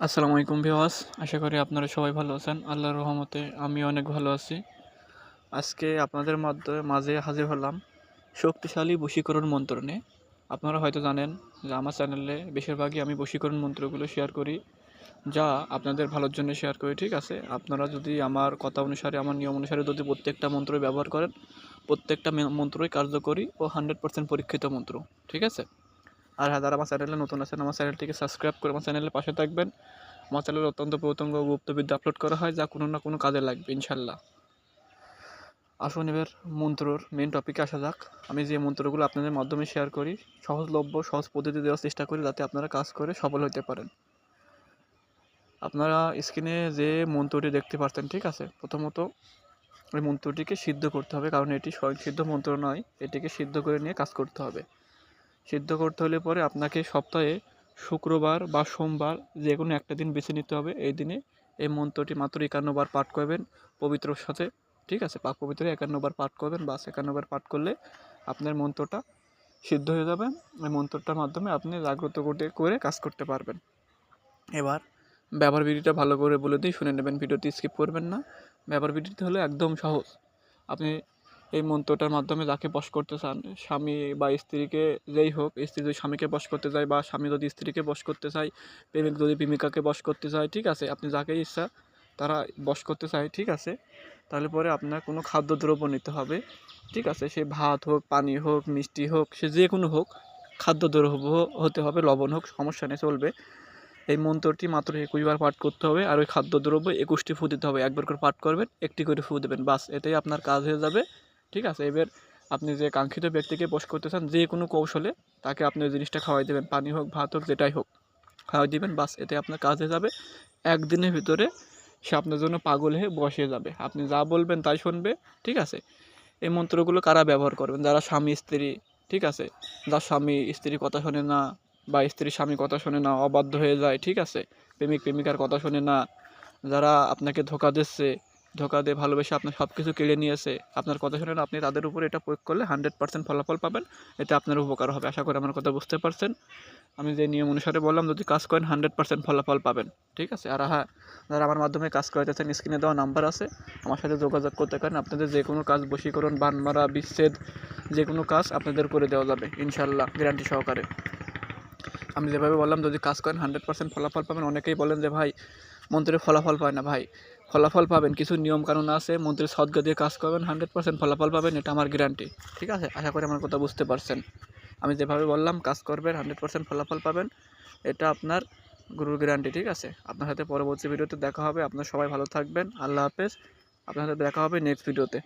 আসসালামু আলাইকুম ভিওয়াস আশা করি আপনারা সবাই ভালো আছেন। আল্লাহর রহমতে আমি অনেক ভালো আছি। আজকে আপনাদের মাধ্যমে মাঝে হাজির হলাম শক্তিশালী বশীকরণ মন্ত্র নিয়ে। আপনারা হয়তো জানেন যে আমার চ্যানেলে বেশিরভাগই আমি বশীকরণ মন্ত্রগুলো শেয়ার করি, যা আপনাদের ভালোর জন্য শেয়ার করি, ঠিক আছে? আপনারা যদি আমার কথা অনুসারে, আমার নিয়ম অনুসারে যদি প্রত্যেকটা মন্ত্র ব্যবহার করেন, প্রত্যেকটা মন্ত্রই কার্যকরী ও হান্ড্রেড পরীক্ষিত মন্ত্র, ঠিক আছে? আর হ্যাঁ যারা আমার চ্যানেলে নতুন আছেন, আমার চ্যানেলটিকে সাবস্ক্রাইব করে আমার চ্যানেলের পাশে থাকবেন। আমার চ্যানেলে অত্যন্ত প্রত্যঙ্গ গুপ্তবিদ্যা আপলোড করা হয়, যা কোনো না কোনো কাজে লাগবে, ইনশাল্লাহ। আসুন এবার মন্ত্রর মেন টপিকে আসা যাক। আমি যে মন্ত্রগুলো আপনাদের মাধ্যমে শেয়ার করি, সহজলভ্য, সহজ পদ্ধতি দেওয়ার চেষ্টা করি, যাতে আপনারা কাজ করে সফল হতে পারেন। আপনারা স্ক্রিনে যে মন্ত্রটি দেখতে পাচ্ছেন ঠিক আছে? প্রথমত ওই মন্ত্রটিকে সিদ্ধ করতে হবে, কারণ এটি স্বয়ং সিদ্ধ মন্ত্র নয়, এটিকে সিদ্ধ করে নিয়ে কাজ করতে হবে। সিদ্ধ করতে হলে পরে আপনাকে সপ্তাহে শুক্রবার বা সোমবার যে কোনো একটা দিন বেছে নিতে হবে। এই দিনে এই মন্ত্রটি মাত্র একান্নবার পাঠ করবেন পবিত্রর সাথে, ঠিক আছে? পাক পবিত্র একান্নবার পাঠ করবেন, বাস একান্নবার পাঠ করলে আপনার মন্ত্রটা সিদ্ধ হয়ে যাবে। এই মন্ত্রটার মাধ্যমে আপনি জাগ্রত করতে, করে কাজ করতে পারবেন। এবার ব্যবহার বিধিটা ভালো করে বলে দিই, শুনে নেবেন, ভিডিওটি স্কিপ করবেন না। ব্যবহার বিধিটা হলো একদম সহজ। আপনি এই মন্ত্রটার মাধ্যমে যাকে বশ করতে চান, স্বামী বা স্ত্রীকে যেই হোক, স্ত্রী যদি স্বামীকে বশ করতে চায় বা স্বামী যদি স্ত্রীকে বশ করতে চায়, প্রেমিক যদি প্রেমিকাকে বশ করতে চায়, ঠিক আছে? আপনি যাকে ইচ্ছা তারা বশ করতে চায়, ঠিক আছে? তাহলে পরে আপনার কোনো খাদ্যদ্রব্য নিতে হবে, ঠিক আছে? সে ভাত হোক, পানি হোক, মিষ্টি হোক, সে যে কোনো হোক খাদ্যদ্রব্য হতে হবে, লবণ হোক, সমস্যা নেই, চলবে। এই মন্ত্রটি মাত্র একুশবার পাঠ করতে হবে আর ওই খাদ্যদ্রব্য একুশটি ফু দিতে হবে। একবার করে পাঠ করবেন, একটি করে ফু দেবেন, বাস এতেই আপনার কাজ হয়ে যাবে। ঠিক আছে? এবার আপনি যে কাঙ্ক্ষিত ব্যক্তিকে বশ করতে চান, যে কোনো কৌশলে তাকে আপনি ওই জিনিসটা খাওয়াই দেবেন। পানি হোক, ভাত হোক, যেটাই হোক, খাওয়াই দিবেন, বাস এতে আপনার কাজে যাবে। একদিনের ভিতরে সে আপনার জন্য পাগল হয়ে বসে যাবে। আপনি যা বলবেন তাই শুনবে, ঠিক আছে? এই মন্ত্রগুলো কারা ব্যবহার করবেন? যারা স্বামী, স্ত্রী, ঠিক আছে? যার স্বামী স্ত্রীর কথা শোনে না বা স্ত্রী স্বামী কথা শোনে না, অবাধ্য হয়ে যায়, ঠিক আছে? প্রেমিক, প্রেমিকার কথা শোনে না। যারা আপনাকে ধোকা দিচ্ছে ধোকা দিয়ে ভালোবেসে আপনার সব কিছু কেড়ে নিয়েছে, আপনার কথা শুনে না আপনি তাদের উপর এটা প্রয়োগ করলে হান্ড্রেড পার্সেন্ট ফলাফল পাবেন এতে আপনার উপকার হবে। আশা করি আমার কথা বুঝতে পারছেন। আমি যে নিয়ম অনুসারে বললাম, যদি কাজ করেন হান্ড্রেড পার্সেন্ট ফলাফল পাবেন, ঠিক আছে? আর হ্যাঁ যারা আমার মাধ্যমে কাজ করাইতেছেন, স্ক্রিনে দেওয়া নাম্বার আছে, আমার সাথে যোগাযোগ করতে পারেন। আপনাদের যে কোনো কাজ, বশীকরণ, বানমারা, বিচ্ছেদ, যে কোনো কাজ আপনাদের করে দেওয়া যাবে ইনশাল্লাহ গ্যারান্টি সহকারে। আমি যেভাবে বললাম, যদি কাজ করেন হান্ড্রেড পার্সেন্ট ফলাফল পাবেন, অনেকেই বলেন যে, ভাই মন্ত্রের ফলাফল পায় না, ভাই। ফলাফল পাবেন। কিছু নিয়ম কানুন আছে, মন্ত্রীর সদ্গা দিয়ে কাজ করবেন হান্ড্রেড পার্সেন্ট ফলাফল পাবেন, এটা আমার গ্যারান্টি ঠিক আছে? আশা করি আমার কথা বুঝতে পারছেন। আমি যেভাবে বললাম, কাজ করবেন হান্ড্রেড পার্সেন্ট ফলাফল পাবেন, এটা আপনার গুরুর গ্যারান্টি ঠিক আছে? আপনার সাথে পরবর্তী ভিডিওতে দেখা হবে। আপনার সবাই ভালো থাকবেন। আল্লাহ হাফেজ। আপনার সাথে দেখা হবে নেক্সট ভিডিওতে